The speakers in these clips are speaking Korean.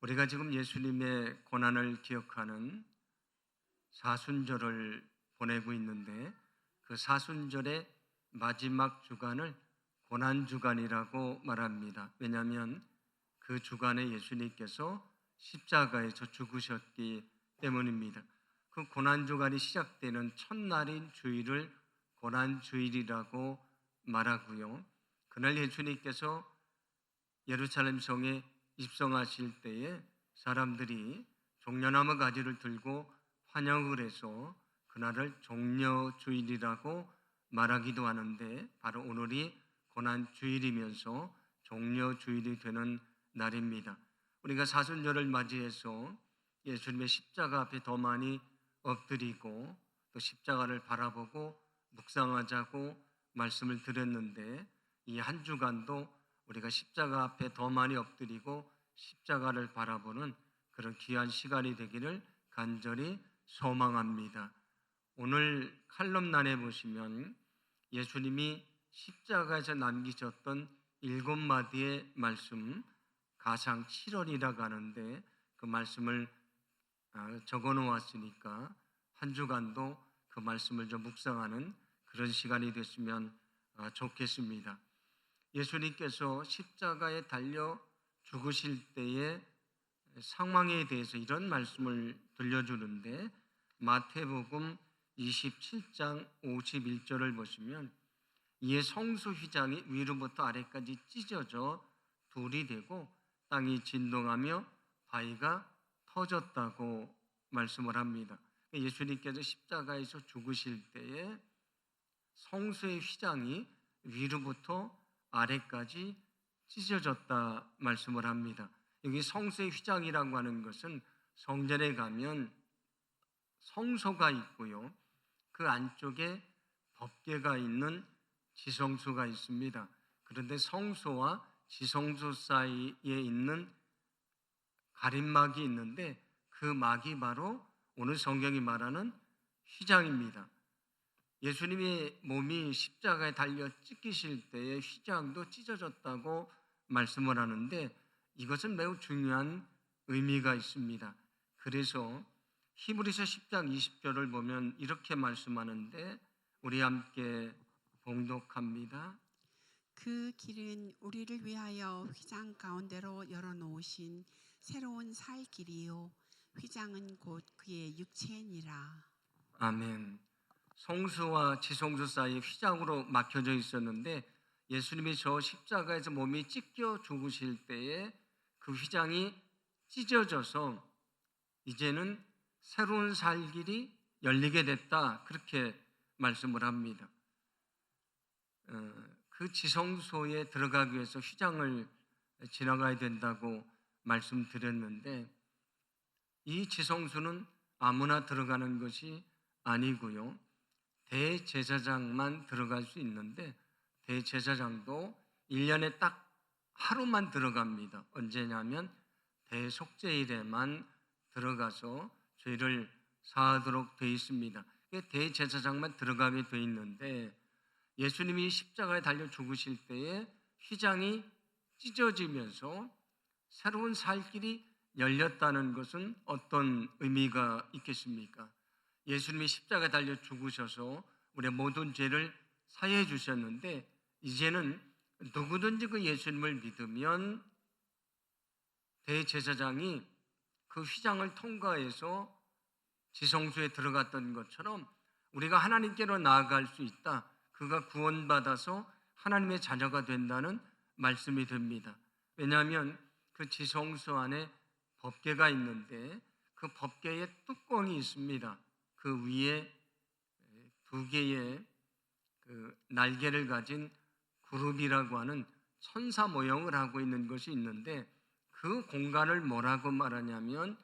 우리가 지금 예수님의 고난을 기억하는 사순절을 보내고 있는데 그 사순절의 마지막 주간을 고난 주간이라고 말합니다. 왜냐하면 그 주간에 예수님께서 십자가에서 죽으셨기 때문입니다. 그 고난 주간이 시작되는 첫날인 주일을 고난 주일이라고 말하고요. 그날 예수님께서 예루살렘 성에 입성하실 때에 사람들이 종려나무 가지를 들고 환영을 해서 그날을 종려 주일이라고 말하기도 하는데 바로 오늘이 고난 주일이면서 종려 주일이 되는 날입니다. 우리가 사순절을 맞이해서 예수님의 십자가 앞에 더 많이 엎드리고 또 십자가를 바라보고 묵상하자고 말씀을 드렸는데 이 한 주간도 우리가 십자가 앞에 더 많이 엎드리고 십자가를 바라보는 그런 귀한 시간이 되기를 간절히 소망합니다. 오늘 칼럼란에 보시면 예수님이 십자가에서 남기셨던 일곱 마디의 말씀 가상 7월이라고 하는데 그 말씀을 아, 적어 놓았으니까 한 주간도 그 말씀을 좀 묵상하는 그런 시간이 됐으면 아, 좋겠습니다. 예수님께서 십자가에 달려 죽으실 때의 상황에 대해서 이런 말씀을 들려주는데 마태복음 27장 51절을 보시면 이에 성수 휘장이 위로부터 아래까지 찢어져 둘이 되고 땅이 진동하며 바위가 터졌다고 말씀을 합니다. 예수님께서 십자가에서 죽으실 때에 성수의 휘장이 위로부터 아래까지 찢어졌다 말씀을 합니다. 여기 성수의 휘장이라고 하는 것은 성전에 가면 성소가 있고요. 그 안쪽에 법궤가 있는 지성소가 있습니다. 그런데 성소와 지성소 사이에 있는 가림막이 있는데 그 막이 바로 오늘 성경이 말하는 휘장입니다. 예수님의 몸이 십자가에 달려 찢기실 때에 휘장도 찢어졌다고 말씀을 하는데 이것은 매우 중요한 의미가 있습니다. 그래서 히브리서 10장 20절을 보면 이렇게 말씀하는데 우리 함께 봉독합니다. 그 길은 우리를 위하여 휘장 가운데로 열어놓으신 새로운 살 길이요 휘장은 곧 그의 육체니라. 아멘. 성수와 지성수 사이에 휘장으로 막혀져 있었는데 예수님이 저 십자가에서 몸이 찢겨 죽으실 때에 그 휘장이 찢어져서 이제는 새로운 살 길이 열리게 됐다 그렇게 말씀을 합니다. 어, 그 지성소에 들어가기 위해서 휘장을 지나가야 된다고 말씀드렸는데 이 지성소는 아무나 들어가는 것이 아니고요. 대제사장만 들어갈 수 있는데 대제사장도 1년에 딱 하루만 들어갑니다. 언제냐면 대속죄일에만 들어가서 죄를 사하도록 되어 있습니다. 대제사장만 들어가게 되어 있는데 예수님이 십자가에 달려 죽으실 때에 휘장이 찢어지면서 새로운 살 길이 열렸다는 것은 어떤 의미가 있겠습니까? 예수님이 십자가에 달려 죽으셔서 우리의 모든 죄를 사해 주셨는데 이제는 누구든지 그 예수님을 믿으면 대제사장이 그 휘장을 통과해서 지성소에 들어갔던 것처럼 우리가 하나님께로 나아갈 수 있다. 그가 구원받아서 하나님의 자녀가 된다는 말씀이 됩니다. 왜냐하면 그 지성소 안에 법궤가 있는데 그 법궤에 뚜껑이 있습니다. 그 위에 두 개의 그 날개를 가진 그룹이라고 하는 천사 모형을 하고 있는 것이 있는데 그 공간을 뭐라고 말하냐면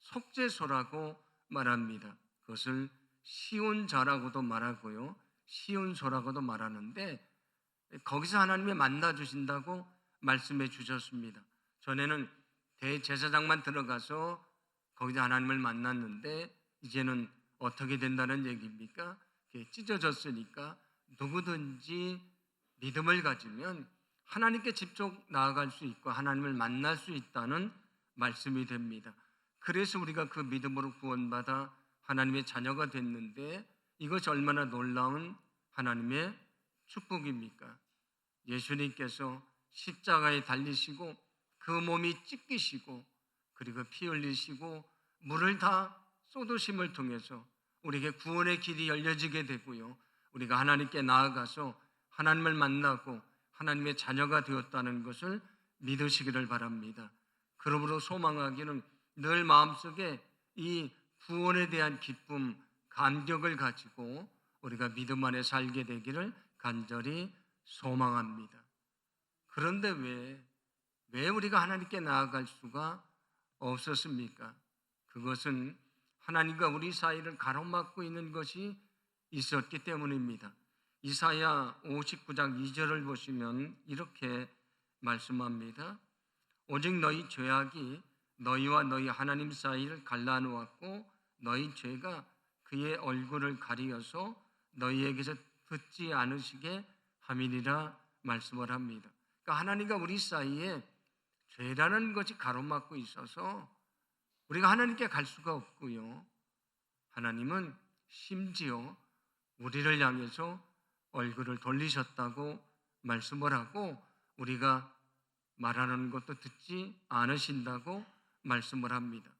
속죄소라고 말합니다. 그것을 시온자라고도 말하고요. 시온소라고도 말하는데 거기서 하나님이 만나 주신다고 말씀해 주셨습니다. 전에는 대제사장만 들어가서 거기서 하나님을 만났는데 이제는 어떻게 된다는 얘기입니까? 찢어졌으니까 누구든지 믿음을 가지면 하나님께 직접 나아갈 수 있고 하나님을 만날 수 있다는 말씀이 됩니다. 그래서 우리가 그 믿음으로 구원받아 하나님의 자녀가 됐는데 이것이 얼마나 놀라운 하나님의 축복입니까? 예수님께서 십자가에 달리시고 그 몸이 찢기시고 그리고 피 흘리시고 물을 다 쏟으심을 통해서 우리에게 구원의 길이 열려지게 되고요. 우리가 하나님께 나아가서 하나님을 만나고 하나님의 자녀가 되었다는 것을 믿으시기를 바랍니다. 그러므로 소망하기는 늘 마음속에 이 구원에 대한 기쁨, 감격을 가지고 우리가 믿음 안에 살게 되기를 간절히 소망합니다. 그런데 왜, 왜 우리가 하나님께 나아갈 수가 없었습니까? 그것은 하나님과 우리 사이를 가로막고 있는 것이 있었기 때문입니다. 이사야 59장 2절을 보시면 이렇게 말씀합니다. 오직 너희 죄악이 너희와 너희 하나님 사이를 갈라놓았고 너희 죄가 그의 얼굴을 가리어서 너희에게서 듣지 않으시게 함이니라 말씀을 합니다. 그러니까 하나님과 우리 사이에 죄라는 것이 가로막고 있어서 우리가 하나님께 갈 수가 없고요. 하나님은 심지어 우리를 향해서 얼굴을 돌리셨다고 말씀을 하고 우리가 말하는 것도 듣지 않으신다고 말씀을 합니다.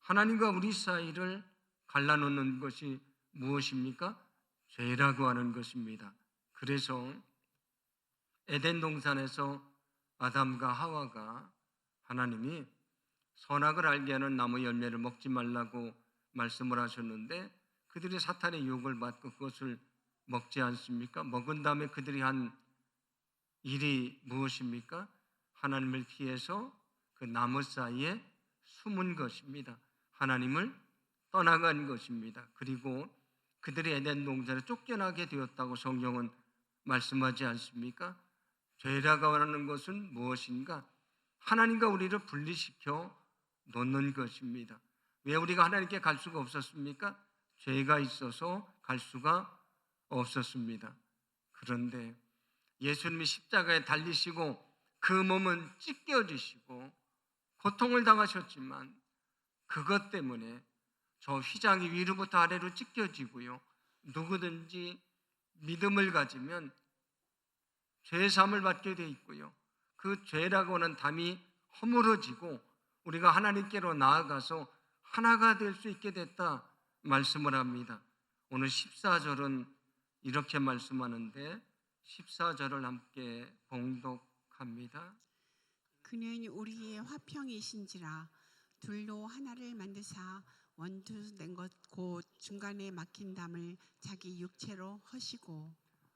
하나님과 우리 사이를 갈라놓는 것이 무엇입니까? 죄라고 하는 것입니다. 그래서 에덴 동산에서 아담과 하와가 하나님이 선악을 알게 하는 나무 열매를 먹지 말라고 말씀을 하셨는데 그들이 사탄의 유혹을 받고 그것을 먹지 않습니까? 먹은 다음에 그들이 한 일이 무엇입니까? 하나님을 피해서 그 나무 사이에 숨은 것입니다. 하나님을 떠나간 것입니다. 그리고 그들이 에덴 동산에 쫓겨나게 되었다고 성경은 말씀하지 않습니까? 죄라고 하는 것은 무엇인가? 하나님과 우리를 분리시켜 놓는 것입니다. 왜 우리가 하나님께 갈 수가 없었습니까? 죄가 있어서 갈 수가 없었습니다. 그런데 예수님이 십자가에 달리시고 그 몸은 찢겨지시고 고통을 당하셨지만 그것 때문에 저 휘장이 위로부터 아래로 찢겨지고요. 누구든지 믿음을 가지면 죄 사함을 받게 돼 있고요. 그 죄라고 하는 담이 허물어지고 우리가 하나님께로 나아가서 하나가 될 수 있게 됐다 말씀을 합니다. 오늘 14절은 이렇게 말씀하는데 14절을 함께 봉독합니다. 그는 우리의 화평이신지라 둘로 하나를 만드사 원투된 것곧 중간에 막힌 담을 자기 육체로 허시고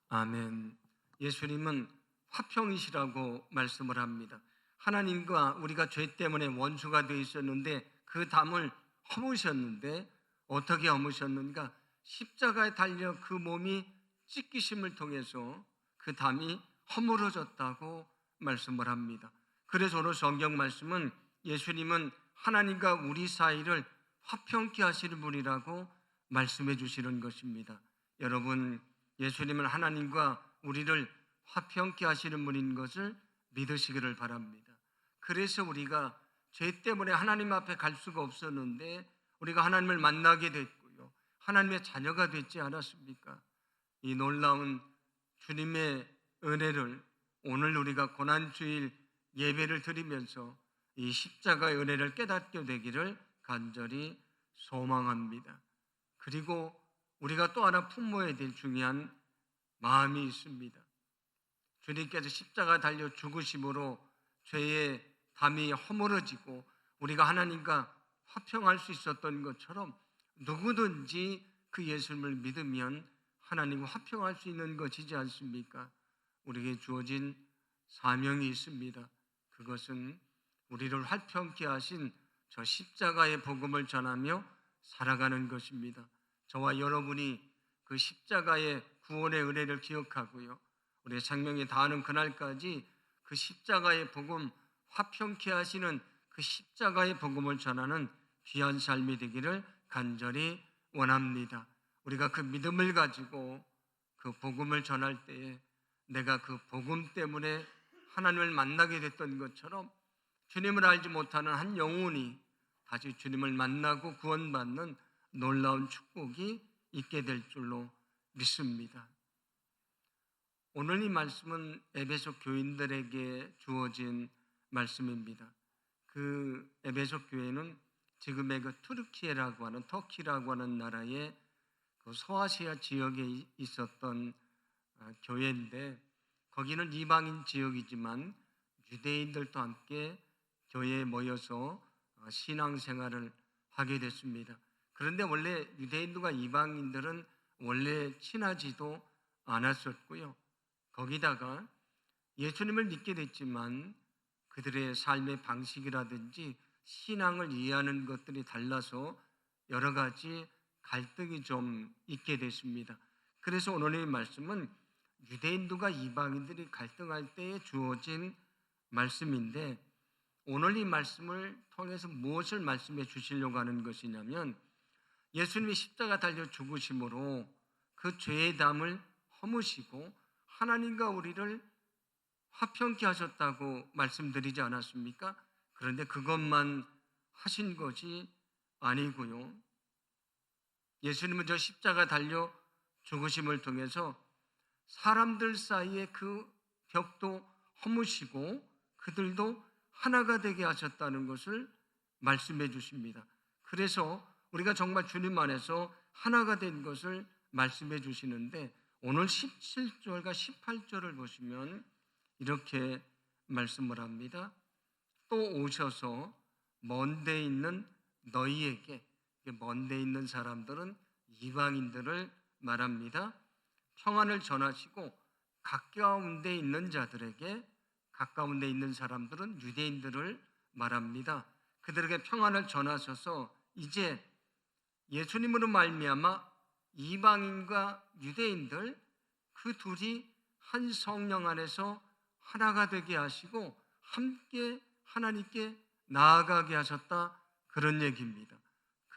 아멘. 예수님은 화평이시라고 말씀을 합니다. 하나님과 우리가 죄 때문에 원수가 되어 있었는데 그 담을 허무셨는데 어떻게 허무셨는가? 십자가에 달려 그 몸이 찢기심을 통해서 그 담이 허물어졌다고 말씀을 합니다. 그래서 오늘 성경 말씀은 예수님은 하나님과 우리 사이를 화평케 하시는 분이라고 말씀해 주시는 것입니다. 여러분, 예수님은 하나님과 우리를 화평케 하시는 분인 것을 믿으시기를 바랍니다. 그래서 우리가 죄 때문에 하나님 앞에 갈 수가 없었는데 우리가 하나님을 만나게 됐고요. 하나님의 자녀가 됐지 않았습니까? 이 놀라운 주님의 은혜를 오늘 우리가 고난주일 예배를 드리면서 이 십자가의 은혜를 깨닫게 되기를 간절히 소망합니다. 그리고 우리가 또 하나 품어야 될 중요한 마음이 있습니다. 주님께서 십자가 달려 죽으심으로 죄의 담이 허물어지고 우리가 하나님과 화평할 수 있었던 것처럼 누구든지 그 예수님을 믿으면 하나님과 화평할 수 있는 것이지 않습니까? 우리에게 주어진 사명이 있습니다. 그것은 우리를 화평케 하신 저 십자가의 복음을 전하며 살아가는 것입니다. 저와 여러분이 그 십자가의 구원의 은혜를 기억하고요. 우리의 생명이 다하는 그날까지 그 십자가의 복음 화평케 하시는 그 십자가의 복음을 전하는 귀한 삶이 되기를 간절히 원합니다. 우리가 그 믿음을 가지고 그 복음을 전할 때에 내가 그 복음 때문에 하나님을 만나게 됐던 것처럼 주님을 알지 못하는 한 영혼이 다시 주님을 만나고 구원받는 놀라운 축복이 있게 될 줄로 믿습니다. 오늘 이 말씀은 에베소 교인들에게 주어진 말씀입니다. 그 에베소 교회는 지금의 그 투르키에라고 하는 터키라고 하는 나라의 그 서아시아 지역에 이- 있었던 아, 교회인데 거기는 이방인 지역이지만 유대인들도 함께 교회에 모여서 어, 신앙생활을 하게 됐습니다. 그런데 원래 유대인들과 이방인들은 원래 친하지도 않았었고요. 거기다가 예수님을 믿게 됐지만 그들의 삶의 방식이라든지 신앙을 이해하는 것들이 달라서 여러 가지 갈등이 좀 있게 됐습니다. 그래서 오늘의 말씀은 유대인들과 이방인들이 갈등할 때에 주어진 말씀인데 오늘 이 말씀을 통해서 무엇을 말씀해 주시려고 하는 것이냐면 예수님이 십자가 달려 죽으심으로 그 죄의 담을 허무시고 하나님과 우리를 화평케 하셨다고 말씀드리지 않았습니까? 그런데 그것만 하신 것이 아니고요. 예수님은 저 십자가 달려 죽으심을 통해서 사람들 사이에 그 벽도 허무시고 그들도 하나가 되게 하셨다는 것을 말씀해 주십니다. 그래서 우리가 정말 주님 안에서 하나가 된 것을 말씀해 주시는데 오늘 17절과 18절을 보시면 이렇게 말씀을 합니다. 또 오셔서 먼데 있는 너희에게 먼데 있는 사람들은 이방인들을 말합니다. 평안을 전하시고 가까운 데 있는 자들에게 가까운 데 있는 사람들은 유대인들을 말합니다. 그들에게 평안을 전하셔서 이제 예수님으로 말미암아 이방인과 유대인들 그 둘이 한 성령 안에서 하나가 되게 하시고 함께 하나님께 나아가게 하셨다 그런 얘기입니다.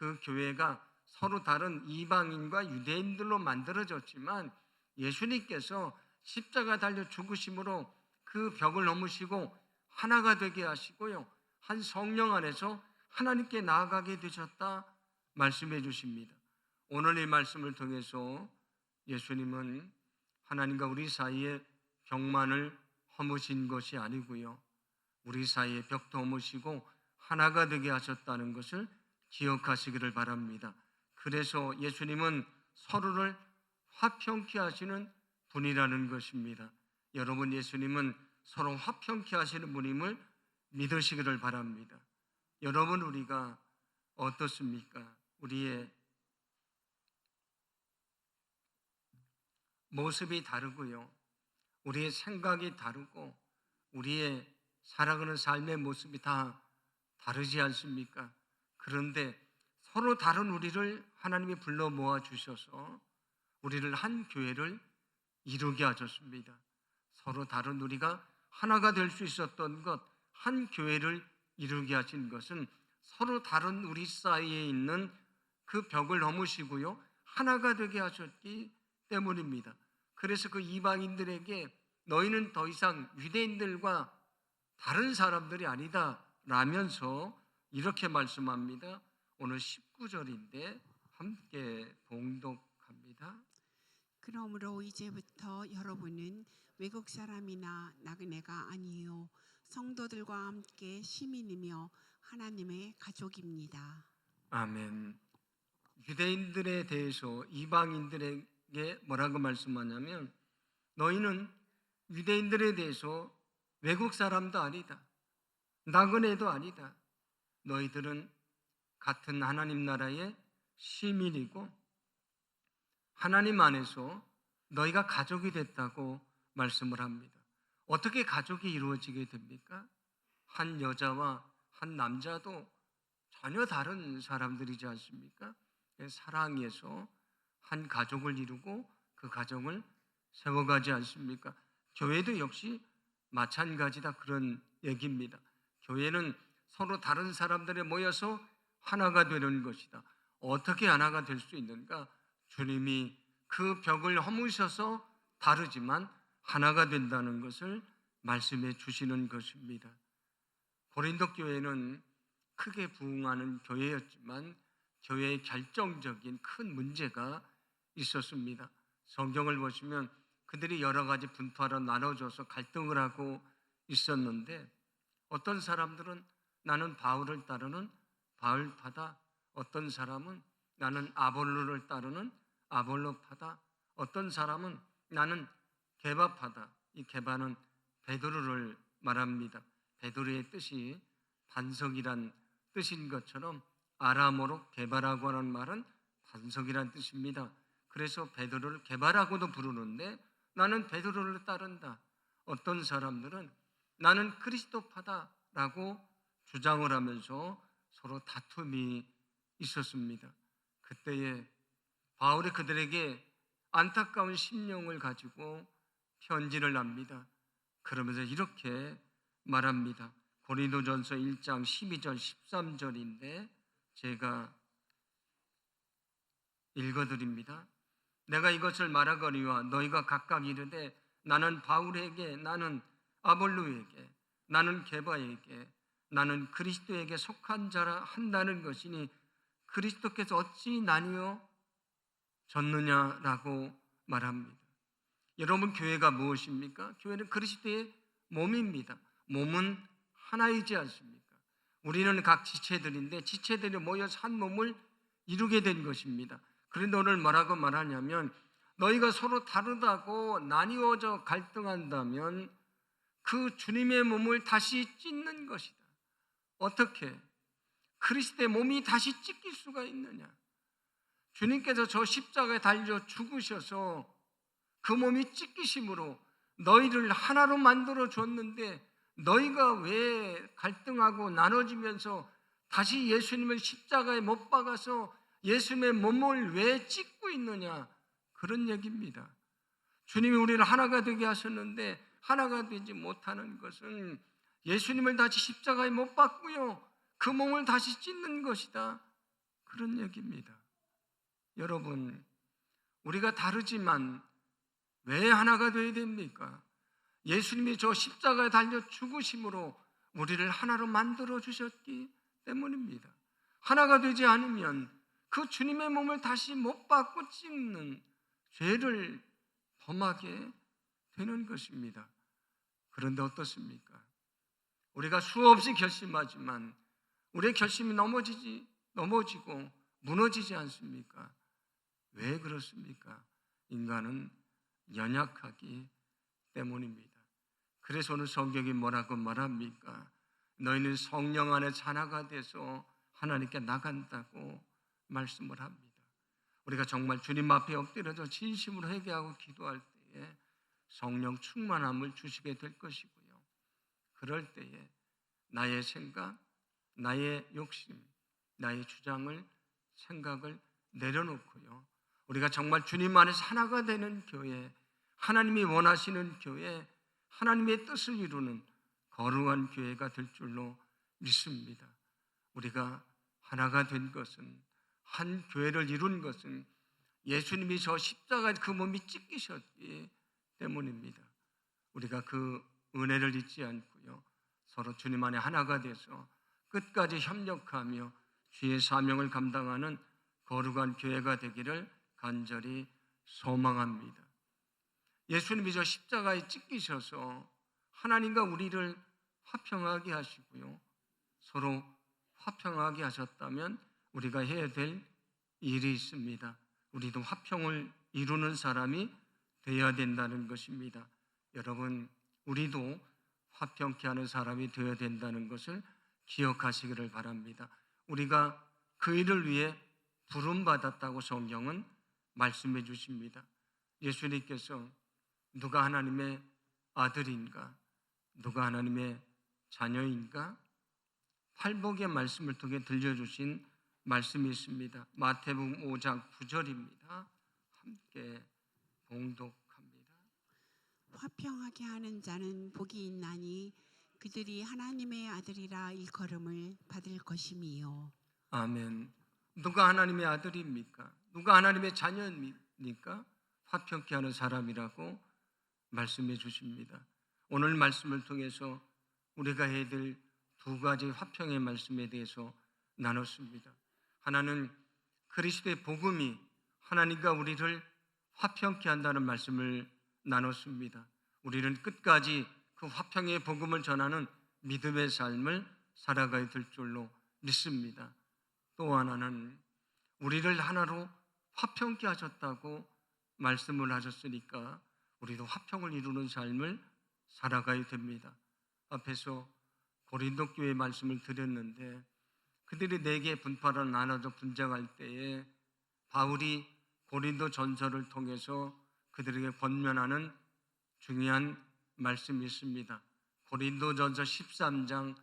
그 교회가 서로 다른 이방인과 유대인들로 만들어졌지만 예수님께서 십자가 달려 죽으심으로 그 벽을 넘으시고 하나가 되게 하시고요. 한 성령 안에서 하나님께 나아가게 되셨다 말씀해 주십니다. 오늘 이 말씀을 통해서 예수님은 하나님과 우리 사이에 벽만을 허무신 것이 아니고요. 우리 사이에 벽도 허무시고 하나가 되게 하셨다는 것을 기억하시기를 바랍니다. 그래서 예수님은 서로를 화평케 하시는 분이라는 것입니다. 여러분 예수님은 서로 화평케 하시는 분임을 믿으시기를 바랍니다. 여러분 우리가 어떻습니까? 우리의 모습이 다르고요. 우리의 생각이 다르고 우리의 살아가는 삶의 모습이 다 다르지 않습니까? 그런데 서로 다른 우리를 하나님이 불러 모아 주셔서 우리를 한 교회를 이루게 하셨습니다. 서로 다른 우리가 하나가 될 수 있었던 것, 한 교회를 이루게 하신 것은 서로 다른 우리 사이에 있는 그 벽을 넘으시고요. 하나가 되게 하셨기 때문입니다. 그래서 그 이방인들에게 너희는 더 이상 유대인들과 다른 사람들이 아니다 라면서 이렇게 말씀합니다. 오늘 19절인데 함께 봉독합니다. 그러므로 이제부터 여러분은 외국 사람이나 나그네가 아니요 성도들과 함께 시민이며 하나님의 가족입니다. 아멘. 유대인들에 대해서 이방인들에게 뭐라고 말씀하냐면 너희는 유대인들에 대해서 외국 사람도 아니다. 나그네도 아니다. 너희들은 같은 하나님 나라의 시민이고 하나님 안에서 너희가 가족이 됐다고 말씀을 합니다. 어떻게 가족이 이루어지게 됩니까? 한 여자와 한 남자도 전혀 다른 사람들이지 않습니까? 사랑해서 한 가족을 이루고 그 가정을 세워가지 않습니까? 교회도 역시 마찬가지다 그런 얘기입니다. 교회는 서로 다른 사람들이 모여서 하나가 되는 것이다. 어떻게 하나가 될 수 있는가? 주님이 그 벽을 허무셔서 다르지만 하나가 된다는 것을 말씀해 주시는 것입니다. 고린도 교회는 크게 부흥하는 교회였지만 교회의 결정적인 큰 문제가 있었습니다. 성경을 보시면 그들이 여러 가지 분파로 나눠져서 갈등을 하고 있었는데 어떤 사람들은 나는 바울을 따르는 바울파다. 어떤 사람은 나는 아볼로를 따르는 아볼로파다. 어떤 사람은 나는 개바파다. 이 개바는 베드로를 말합니다. 베드로의 뜻이 반석이란 뜻인 것처럼 아람어로 개바라고 하는 말은 반석이란 뜻입니다. 그래서 베드로를 개바라고도 부르는데 나는 베드로를 따른다. 어떤 사람들은 나는 그리스도파다라고 주장을 하면서 서로 다툼이 있었습니다. 그때에 바울이 그들에게 안타까운 심령을 가지고 편지를 납니다. 그러면서 이렇게 말합니다. 고린도전서 1장 12절 13절인데 제가 읽어드립니다. 내가 이것을 말하거니와 너희가 각각 이르되 나는 바울에게 나는 아볼로에게 나는 게바에게 나는 그리스도에게 속한 자라 한다는 것이니 그리스도께서 어찌 나뉘어 졌느냐라고 말합니다. 여러분 교회가 무엇입니까? 교회는 그리스도의 몸입니다. 몸은 하나이지 않습니까? 우리는 각 지체들인데 지체들이 모여서 한 몸을 이루게 된 것입니다. 그런데 오늘 뭐라고 말하냐면 너희가 서로 다르다고 나뉘어져 갈등한다면 그 주님의 몸을 다시 찢는 것이다. 어떻게? 그리스도의 몸이 다시 찢길 수가 있느냐? 주님께서 저 십자가에 달려 죽으셔서 그 몸이 찢기심으로 너희를 하나로 만들어 줬는데 너희가 왜 갈등하고 나눠지면서 다시 예수님을 십자가에 못 박아서 예수님의 몸을 왜 찢고 있느냐 그런 얘기입니다. 주님이 우리를 하나가 되게 하셨는데 하나가 되지 못하는 것은 예수님을 다시 십자가에 못 박고요 그 몸을 다시 찢는 것이다 그런 얘기입니다. 여러분 우리가 다르지만 왜 하나가 되어야 됩니까? 예수님이 저 십자가에 달려 죽으심으로 우리를 하나로 만들어 주셨기 때문입니다. 하나가 되지 않으면 그 주님의 몸을 다시 못 받고 찢는 죄를 범하게 되는 것입니다. 그런데 어떻습니까? 우리가 수없이 결심하지만 우리의 결심이 넘어지지 넘어지고 무너지지 않습니까? 왜 그렇습니까? 인간은 연약하기 때문입니다. 그래서 오늘 성경이 뭐라고 말합니까? 너희는 성령 안에 자나가 돼서 하나님께 나간다고 말씀을 합니다. 우리가 정말 주님 앞에 엎드려서 진심으로 회개하고 기도할 때에 성령 충만함을 주시게 될 것이고요. 그럴 때에 나의 생각, 나의 욕심, 나의 주장을 생각을 내려놓고요. 우리가 정말 주님 안에서 하나가 되는 교회, 하나님이 원하시는 교회, 하나님의 뜻을 이루는 거룩한 교회가 될 줄로 믿습니다. 우리가 하나가 된 것은 한 교회를 이룬 것은 예수님이 저 십자가 그 몸이 찢기셨기 때문입니다. 우리가 그 은혜를 잊지 않고요. 서로 주님 안에 하나가 돼서 끝까지 협력하며 주의 사명을 감당하는 거룩한 교회가 되기를 간절히 소망합니다. 예수님이 저 십자가에 찢기셔서 하나님과 우리를 화평하게 하시고요. 서로 화평하게 하셨다면 우리가 해야 될 일이 있습니다. 우리도 화평을 이루는 사람이 되어야 된다는 것입니다. 여러분, 우리도 화평케 하는 사람이 되어야 된다는 것을 기억하시기를 바랍니다. 우리가 그 일을 위해 부름 받았다고 성경은 말씀해 주십니다. 예수님께서 누가 하나님의 아들인가? 누가 하나님의 자녀인가? 팔복의 말씀을 통해 들려주신 말씀이 있습니다. 마태복음 5장 9절입니다. 함께 봉독합니다. 화평하게 하는 자는 복이 있나니 그들이 하나님의 아들이라 일컬음을 받을 것임이요. 아멘. 누가 하나님의 아들입니까? 누가 하나님의 자녀입니까? 화평케 하는 사람이라고 말씀해 주십니다. 오늘 말씀을 통해서 우리가 해야 될 두 가지 화평의 말씀에 대해서 나눴습니다. 하나는 그리스도의 복음이 하나님과 우리를 화평케 한다는 말씀을 나눴습니다. 우리는 끝까지 그 화평의 복음을 전하는 믿음의 삶을 살아가야 될 줄로 믿습니다. 또 하나는 우리를 하나로 화평케 하셨다고 말씀을 하셨으니까 우리도 화평을 이루는 삶을 살아가야 됩니다. 앞에서 고린도 교회 말씀을 드렸는데 그들이 네 개 분파로 나눠져 분쟁할 때에 바울이 고린도 전설을 통해서 그들에게 권면하는 중요한 말씀이 있습니다. 고린도 전서 13장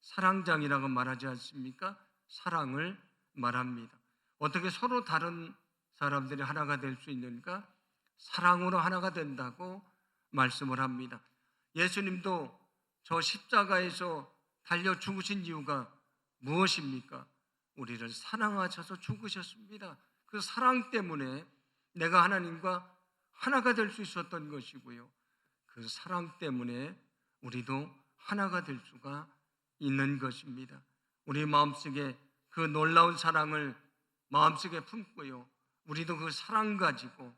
사랑장이라고 말하지 않습니까? 사랑을 말합니다. 어떻게 서로 다른 사람들이 하나가 될 수 있는가? 사랑으로 하나가 된다고 말씀을 합니다. 예수님도 저 십자가에서 달려 죽으신 이유가 무엇입니까? 우리를 사랑하셔서 죽으셨습니다. 그 사랑 때문에 내가 하나님과 하나가 될 수 있었던 것이고요. 그 사랑 때문에 우리도 하나가 될 수가 있는 것입니다. 우리 마음속에 그 놀라운 사랑을 마음속에 품고요. 우리도 그 사랑 가지고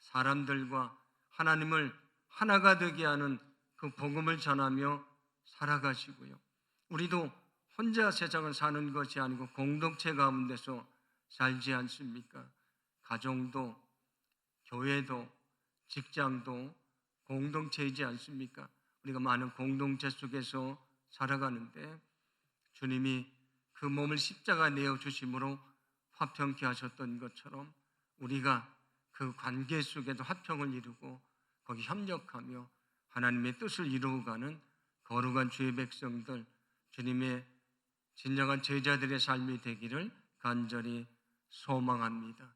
사람들과 하나님을 하나가 되게 하는 그 복음을 전하며 살아가시고요. 우리도 혼자 세상을 사는 것이 아니고 공동체 가운데서 살지 않습니까? 가정도, 교회도, 직장도 공동체이지 않습니까? 우리가 많은 공동체 속에서 살아가는데 주님이 그 몸을 십자가 내어 주심으로 화평케 하셨던 것처럼 우리가 그 관계 속에도 화평을 이루고 거기 협력하며 하나님의 뜻을 이루어가는 거룩한 주의 백성들 주님의 진정한 제자들의 삶이 되기를 간절히 소망합니다.